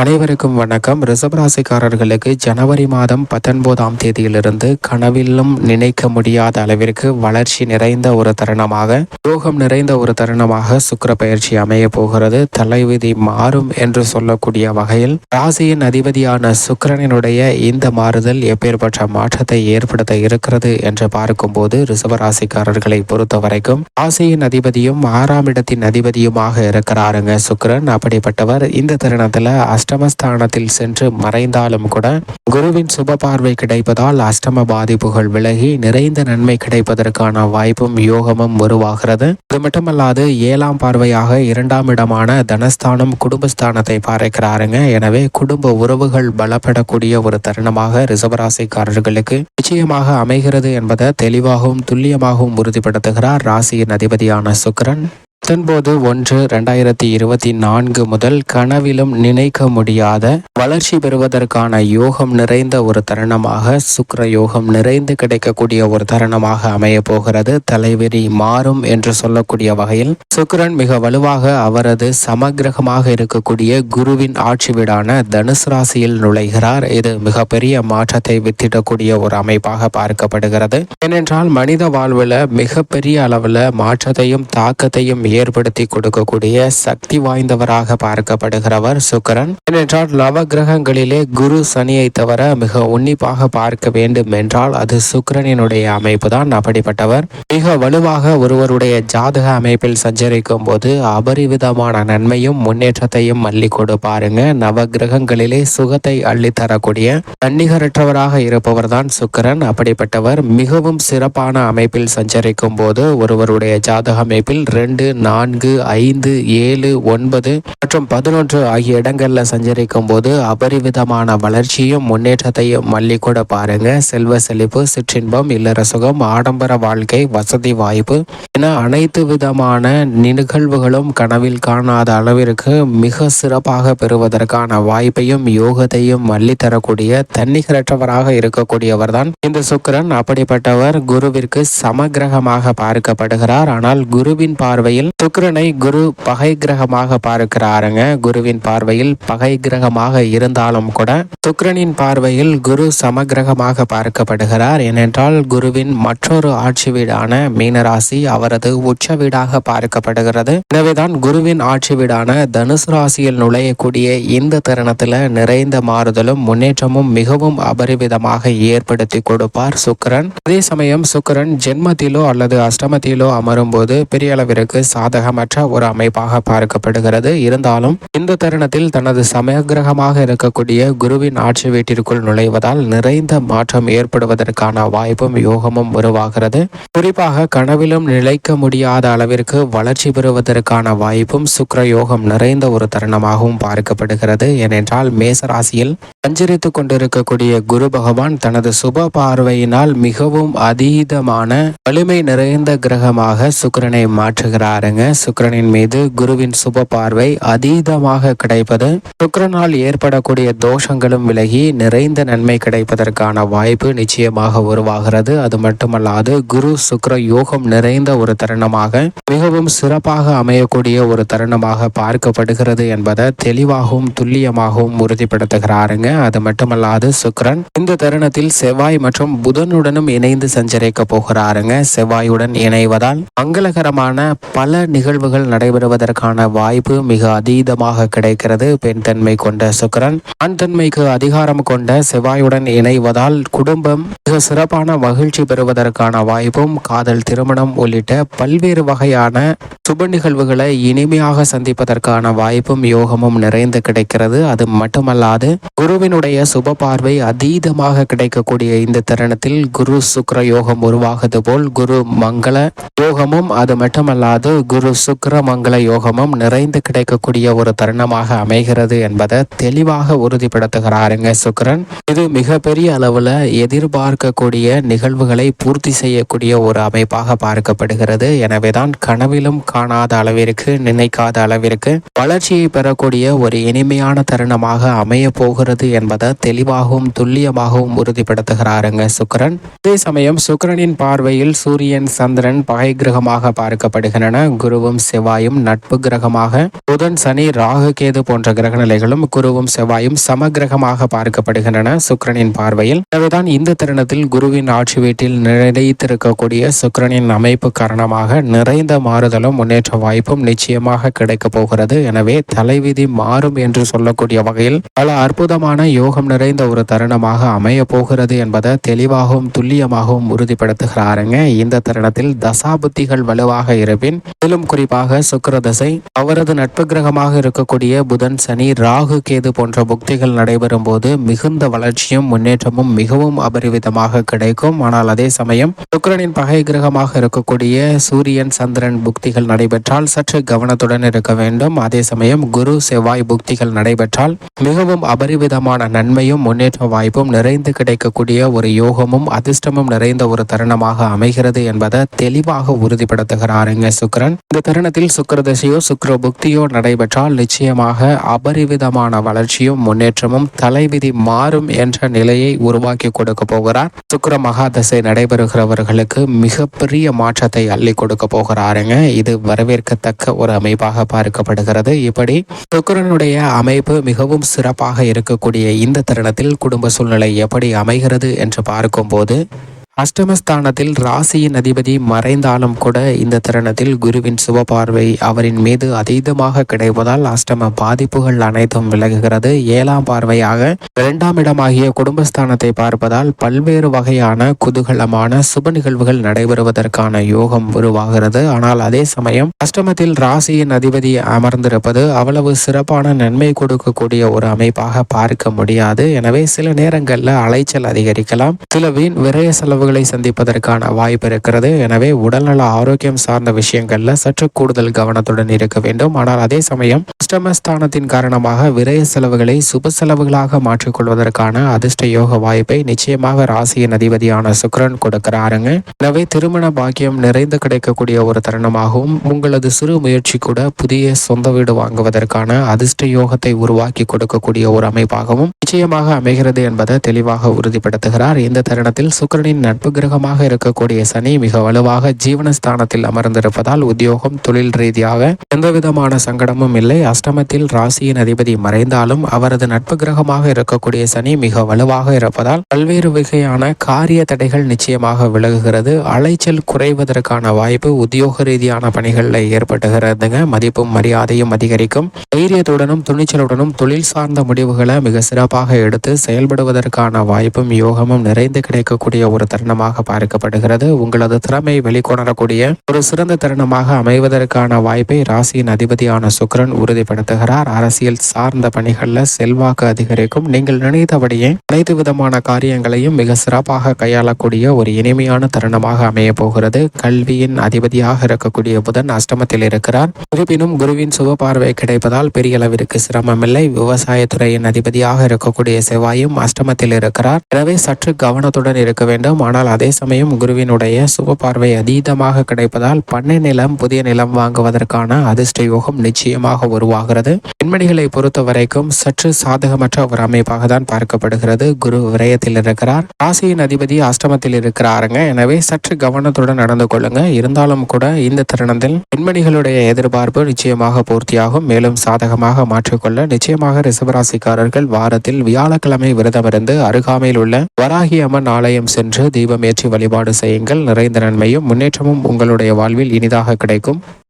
அனைவருக்கும் வணக்கம். ரிசபராசிக்காரர்களுக்கு ஜனவரி மாதம் பத்தொன்பதாம் தேதியிலிருந்து கனவிலும் நினைக்க முடியாத அளவிற்கு வளர்ச்சி நிறைந்த ஒரு தருணமாக யோகம் நிறைந்த ஒரு தருணமாக சுக்கர பயிற்சி அமைய போகிறது. தலைவிதி மாறும் என்று சொல்லக்கூடிய வகையில் ராசியின் அதிபதியான சுக்கிரனினுடைய இந்த மாறுதல் எப்பேற்பட்ட மாற்றத்தை ஏற்படுத்த இருக்கிறது என்று பார்க்கும்போது ரிசபராசிக்காரர்களை பொறுத்த வரைக்கும் ராசியின் அதிபதியும் ஆறாம் இடத்தின் அதிபதியுமாக இருக்கிறாருங்க சுக்கரன். அப்படிப்பட்டவர் இந்த தருணத்துல அஷ்டமஸ்தானத்தில் சென்று மறைந்தாலும் கூட குருவின் சுப பார்வை கிடைப்பதால் அஷ்டம பாதிப்புகள் விலகி நிறைந்த நன்மை கிடைப்பதற்கான வாய்ப்பும் யோகமும் உருவாகிறது. அது மட்டுமல்லாது ஏழாம் பார்வையாக இரண்டாம் இடமான தனஸ்தானம் குடும்பஸ்தானத்தை பார்க்கிறாருங்க எனவே குடும்ப உறவுகள் பலப்படக்கூடிய ஒரு தருணமாக ரிசர்வராசிக்காரர்களுக்கு நிச்சயமாக அமைகிறது என்பதை தெளிவாகவும் துல்லியமாகவும் உறுதிப்படுத்துகிறார் ராசியின் அதிபதியான சுக்ரன் பத்தொன்பது ஒன்று ரெண்டாயிரத்தி இருபத்தி நான்கு முதல் கனவிலும் நினைக்க முடியாத வளர்ச்சி பெறுவதற்கான யோகம் நிறைந்த ஒரு தருணமாக சுக்கர யோகம் நிறைந்து கிடைக்கக்கூடிய ஒரு தருணமாக அமைய போகிறது. தலைவெறி மாறும் என்று சொல்லக்கூடிய வகையில் சுக்கரன் மிக வலுவாக அவரது சமகிரகமாக இருக்கக்கூடிய குருவின் ஆட்சி வீடான தனுசு ராசியில் நுழைகிறார். இது மிகப்பெரிய மாற்றத்தை வித்திடக்கூடிய ஒரு அமைப்பாக பார்க்கப்படுகிறது. ஏனென்றால் மனித வாழ்வில் மிகப்பெரிய அளவில் மாற்றத்தையும் தாக்கத்தையும் ஏற்படுத்தி கொடுக்கக்கூடிய சக்தி வாய்ந்தவராக பார்க்கப்படுகிறவர் சுக்கரன். ஏனென்றால் நவ கிரகங்களிலே குரு சனியை தவிர மிக உன்னிப்பாக பார்க்க வேண்டும் என்றால் அது சுக்கரனினுடைய அமைப்பு தான் அப்படிப்பட்டவர் மிக வலுவாக ஒருவருடைய ஜாதக அமைப்பில் சஞ்சரிக்கும் போது அபரிவிதமான நன்மையும் முன்னேற்றத்தையும் அள்ளி கொடுப்பாருங்க. நவ கிரகங்களிலே சுகத்தை அள்ளி தரக்கூடிய தன்னிகரற்றவராக இருப்பவர் தான் சுக்கரன். அப்படிப்பட்டவர் மிகவும் சிறப்பான அமைப்பில் சஞ்சரிக்கும் போது ஒருவருடைய ஜாதக அமைப்பில் ரெண்டு நான்கு ஐந்து ஏழு ஒன்பது மற்றும் பதினொன்று ஆகிய இடங்களில் சஞ்சரிக்கும் போது அபரிவிதமான வளர்ச்சியும் முன்னேற்றத்தையும் மல்லிக்கூட பாருங்க. செல்வ செழிப்பு சிற்றின்பம் இல்லற சுகம் ஆடம்பர வாழ்க்கை வசதி வாய்ப்பு என அனைத்து விதமான நிகழ்வுகளும் கனவில் காணாத அளவிற்கு மிக சிறப்பாக பெறுவதற்கான வாய்ப்பையும் யோகத்தையும் மல்லித்தரக்கூடிய தன்னிகரற்றவராக இருக்கக்கூடியவர் தான் இந்த சுக்கரன். அப்படிப்பட்டவர் குருவிற்கு சமகிரகமாக பார்க்கப்படுகிறார். ஆனால் குருவின் பார்வையில் சுக்கிரனை குரு பகை கிரகமாக பார்க்கிறாருங்க. குருவின் பார்வையில் பகை கிரகமாக இருந்தாலும் கூட சுக்கிரனின் பார்வையில் குரு சமகிரகமாக பார்க்கப்படுகிறார். ஏனென்றால் குருவின் மற்றொரு ஆட்சி வீடான மீனராசி அவரது உச்ச வீடாக பார்க்கப்படுகிறது. எனவேதான் குருவின் ஆட்சி வீடான தனுசு ராசியில் நுழையக்கூடிய இந்த தருணத்துல நிறைந்த மாறுதலும் முன்னேற்றமும் மிகவும் அபரிவிதமாக ஏற்படுத்தி கொடுப்பார் சுக்கரன். அதே சமயம் சுக்கிரன் ஜென்மத்திலோ அல்லது அஷ்டமத்திலோ அமரும் போது பெரிய அளவிற்கு சாதகமற்ற ஒரு அமைப்பாக பார்க்கப்படுகிறது. இருந்தாலும் இந்த தருணத்தில் தனது சமயகிரகமாக இருக்கக்கூடிய குருவின் ஆட்சி வீட்டிற்குள் நுழைவதால் நிறைந்த மாற்றம் ஏற்படுவதற்கான வாய்ப்பும் யோகமும் உருவாகிறது. குறிப்பாக கனவிலும் நிலைக்க முடியாத அளவிற்கு வளர்ச்சி பெறுவதற்கான வாய்ப்பும் சுக்கர யோகம் நிறைந்த ஒரு தருணமாகவும் பார்க்கப்படுகிறது. ஏனென்றால் மேசராசியில் சஞ்சரித்துக் கொண்டிருக்கக்கூடிய குரு பகவான் தனது சுப பார்வையினால் மிகவும் அதீதமான வலிமை நிறைந்த கிரகமாக சுக்கரனை பாருங்க சுக்கரனின் மீது குருவின் சுப பார்வை அதீதமாக கிடைப்பது. சுக்கரனால் ஏற்படக்கூடிய தோஷங்களும் விலகி நிறைந்த நன்மை கிடைப்பதற்கான வாய்ப்பு நிச்சயமாக உருவாகிறது. அது மட்டுமல்லாது குரு சுக்கர யோகம் நிறைந்த ஒரு தருணமாக மிகவும் சிறப்பாக அமையக்கூடிய ஒரு தருணமாக பார்க்கப்படுகிறது என்பதை தெளிவாகவும் துல்லியமாகவும் உறுதிப்படுத்துகிறாருங்க. அது மட்டுமல்லாது சுக்கரன் இந்த தருணத்தில் செவ்வாய் மற்றும் புதனுடனும் இணைந்து சஞ்சரிக்க போகிறாருங்க. செவ்வாயுடன் இணைவதால் மங்களகரமான பல நிகழ்வுகள் நடைபெறுவதற்கான வாய்ப்பு மிக அதீதமாக கிடைக்கிறது. பெண் தன்மை கொண்ட சுக்கரன் ஆண் தன்மைக்கு அதிகாரம் கொண்ட செவ்வாயுடன் இணைவதால் குடும்பம் மிக சிறப்பான மகிழ்ச்சி பெறுவதற்கான வாய்ப்பும் காதல் திருமணம் உள்ளிட்ட பல்வேறு வகையான சுப நிகழ்வுகளை இனிமையாக சந்திப்பதற்கான வாய்ப்பும் யோகமும் நிறைந்து கிடைக்கிறது. அது மட்டுமல்லாது குருவினுடைய சுப பார்வை அதீதமாக கிடைக்கக்கூடிய இந்த தருணத்தில் குரு சுக்கர யோகம் உருவாகுது போல் குரு மங்கள யோகமும் அது மட்டுமல்லாது குரு சுக்கர மங்கள யோகமும் நிறைந்து கிடைக்கக்கூடிய ஒரு தருணமாக அமைகிறது என்பதை தெளிவாக உறுதிப்படுத்துகிறாருங்க சுக்கரன் இது மிகப்பெரிய அளவுல எதிர்பார்க்கக்கூடிய நிகழ்வுகளை பூர்த்தி செய்யக்கூடிய ஒரு அமைப்பாக பார்க்கப்படுகிறது. எனவேதான் கனவிலும் காணாத அளவிற்கு நினைக்காத அளவிற்கு வளர்ச்சியை பெறக்கூடிய ஒரு இனிமையான தருணமாக அமைய போகிறது என்பதை தெளிவாகவும் துல்லியமாகவும் உறுதிப்படுத்துகிறாருங்க சுக்கரன் அதே சமயம் சுக்கரனின் பார்வையில் சூரியன் சந்திரன் பகை கிரகமாக பார்க்கப்படுகின்றன. குருவும் செவ்வாயும் நட்பு கிரகமாக புதன் சனி ராகு கேது போன்ற கிரகநிலைகளும் குருவும் செவ்வாயும் சமகிரகமாக பார்க்கப்படுகின்றன சுக்கிரனின் பார்வையில். எனவேதான் இந்த தருணத்தில் குருவின் ஆட்சி வீட்டில் நிலைத்திருக்கக்கூடிய சுக்கரனின் அமைப்பு காரணமாக நிறைந்த மாறுதலும் முன்னேற்ற வாய்ப்பும் நிச்சயமாக கிடைக்கப் போகிறது. எனவே தலைவிதி மாறும் என்று சொல்லக்கூடிய வகையில் பல அற்புதமான யோகம் நிறைந்த ஒரு தருணமாக அமைய போகிறது என்பதை தெளிவாகவும் துல்லியமாகவும் உறுதிப்படுத்துகிறாருங்க. இந்த தருணத்தில் தசாபுத்திகள் வலுவாக இருப்பின் அதிலும் குறிப்பாக சுக்கிர தசை அவரது நட்பு கிரகமாக இருக்கக்கூடிய புதன் சனி ராகு கேது போன்ற புக்திகள் நடைபெறும் போது மிகுந்த வளர்ச்சியும் முன்னேற்றமும் மிகவும் அபரிவிதமாக கிடைக்கும். ஆனால் அதே சமயம் சுக்கரனின் பகை கிரகமாக இருக்கக்கூடிய சூரியன் சந்திரன் புக்திகள் நடைபெற்றால் சற்று கவனத்துடன் இருக்க வேண்டும். அதே சமயம் குரு செவ்வாய் புக்திகள் நடைபெற்றால் மிகவும் அபரிவிதமான நன்மையும் முன்னேற்ற வாய்ப்பும் நிறைந்து கிடைக்கக்கூடிய ஒரு யோகமும் அதிர்ஷ்டமும் நிறைந்த ஒரு தருணமாக அமைகிறது என்பதை தெளிவாக உறுதிப்படுத்துகிறாருங்க சுக்கிரன். இந்த தருணத்தில் சுக்கரதசையோ சுக்கர புக்தியோ நடைபெற்றால் நிச்சயமாக அபரிவிதமான வளர்ச்சியும் முன்னேற்றமும் தலைவிதி மாறும் என்ற நிலையை உருவாக்கி கொடுக்க போகிறார். சுக்கர மகா தசை நடைபெறுகிறவர்களுக்கு மிகப்பெரிய மாற்றத்தை அள்ளி கொடுக்க போகிறாருங்க. இது வரவேற்கத்தக்க ஒரு அமைப்பாக பார்க்கப்படுகிறது. இப்படி சுக்கரனுடைய அமைப்பு மிகவும் சிறப்பாக இருக்கக்கூடிய இந்த தருணத்தில் குடும்ப சூழ்நிலை எப்படி அமைகிறது என்று பார்க்கும்போது அஷ்டமஸ்தானத்தில் ராசியின் அதிபதி மறைந்தாலும் கூட இந்த தருணத்தில் குருவின் சுபபார்வை அவரின் மீது அதீதமாக கிடைப்பதால் அஷ்டம பாதிப்புகள் அனைத்தும் விலகுகிறது. ஏழாம் பார்வையாக இரண்டாம் இடமாகிய குடும்பஸ்தானத்தை பார்ப்பதால் பல்வேறு வகையான குதூகலமான சுப நிகழ்வுகள் நடைபெறுவதற்கான யோகம் உருவாகிறது. ஆனால் அதே சமயம் அஷ்டமத்தில் ராசியின் அதிபதி அமர்ந்திருப்பது அவ்வளவு சிறப்பான நன்மை கொடுக்கக்கூடிய ஒரு அமைப்பாக பார்க்க முடியாது. எனவே சில நேரங்களில் அலைச்சல் அதிகரிக்கலாம். சில வீண் விரய செலவு விளைவுகளை சந்திப்பதற்கான வாய்ப்பு இருக்கிறது. எனவே உடல்நல ஆரோக்கியம் சார்ந்த விஷயங்கள்ல சற்று கூடுதல் கவனத்துடன் இருக்க வேண்டும். ஆனால் அதே சமயம் அஷ்டமஸ்தானத்தின் காரணமாக விரய செலவுகளை சுப செலவுகளாக மாற்றிக்கொள்வதற்கான அதிர்ஷ்ட யோக வாய்ப்பை நிச்சயமாக ராசியின் அதிபதியான சுக்கரன் கொடுக்கிறாருங்க. எனவே திருமண பாக்கியம் நிறைந்து கிடைக்கக்கூடிய ஒரு தருணமாகவும் உங்களது சிறு முயற்சி கூட புதிய சொந்த வீடு வாங்குவதற்கான அதிர்ஷ்ட யோகத்தை உருவாக்கி கொடுக்கக்கூடிய ஒரு அமைப்பாகவும் நிச்சயமாக அமைகிறது என்பதை தெளிவாக உறுதிப்படுத்துகிறார். இந்த தருணத்தில் சுக்கரனின் நட்பு கிரகமாக இருக்கக்கூடிய சனி மிக வலுவாக ஜீவனஸ்தானத்தில் அமர்ந்திருப்பதால் உத்தியோகம் தொழில் ரீதியாக எந்த விதமான சங்கடமும் இல்லை. அஷ்டமத்தில் ராசியின் அதிபதி மறைந்தாலும் அவரது நட்பு கிரகமாக இருக்கக்கூடிய சனி மிக வலுவாக இருப்பதால் பல்வேறு வகையான காரிய தடைகள் நிச்சயமாக விலகுகிறது. அலைச்சல் குறைவதற்கான வாய்ப்பு உத்தியோக ரீதியான பணிகளில் ஏற்பட்டுகிறதுங்க. மதிப்பும் மரியாதையும் அதிகரிக்கும். தைரியத்துடனும் துணிச்சலுடனும் தொழில் சார்ந்த முடிவுகளை மிக சிறப்பாக எடுத்து செயல்படுவதற்கான வாய்ப்பும் யோகமும் நிறைந்து கிடைக்கக்கூடிய ஒரு தருணம். தருணமாக பார்க்கப்படுகிறது. உங்களது திறமை வெளிக்கொணரக்கூடிய ஒரு சிறந்த தருணமாக அமைவதற்கான வாய்ப்பை ராசியின் அதிபதியான சுக்ரன் உறுதிப்படுத்துகிறார். அரசியல் சார்ந்த பணிகளில் செல்வாக்கு அதிகரிக்கும். நீங்கள் நினைத்தபடியே அனைத்து விதமான காரியங்களையும் மிக சிறப்பாக கையாளக்கூடிய ஒரு இனிமையான தருணமாக அமைய போகிறது. கல்வியின் அதிபதியாக இருக்கக்கூடிய புதன் அஷ்டமத்தில் இருக்கிறார். இருப்பினும் குருவின் சுப பார்வை கிடைப்பதால் பெரிய அளவிற்கு சிரமமில்லை. விவசாயத்துறையின் அதிபதியாக இருக்கக்கூடிய செவ்வாயும் அஷ்டமத்தில் இருக்கிறார். எனவே சற்று கவனத்துடன் இருக்க வேண்டும். ஆனால் அதே சமயம் குருவினுடைய சுப பார்வை அதீதமாக கிடைப்பதால் பண்ணை நிலம் புதிய நிலம் வாங்குவதற்கான அதிர்ஷ்ட யோகம் நிச்சயமாக உருவாகிறது. பெண்மணிகளை பொறுத்த வரைக்கும் சற்று சாதகமற்ற ஒரு அமைப்பாக தான் பார்க்கப்படுகிறது. குரு விரயத்தில் இருக்கிறார். ராசியின் அதிபதி அஷ்டமத்தில் இருக்கிறாருங்க. எனவே சற்று கவனத்துடன் நடந்து கொள்ளுங்க. இருந்தாலும் கூட இந்த தருணத்தில் பெண்மணிகளுடைய எதிர்பார்ப்பு நிச்சயமாக பூர்த்தியாகும். மேலும் சாதகமாக மாற்றிக்கொள்ள நிச்சயமாக ரிசபராசிக்காரர்கள் வாரத்தில் வியாழக்கிழமை விரதமிருந்து அருகாமையில் உள்ள வராகி அம்மன் ஆலயம் சென்று தீபம் ஏற்றி வழிபாடு செய்யுங்கள். நிறைந்த நன்மையும் முன்னேற்றமும் உங்களுடைய வாழ்வில் இனிதாக கிடைக்கும்.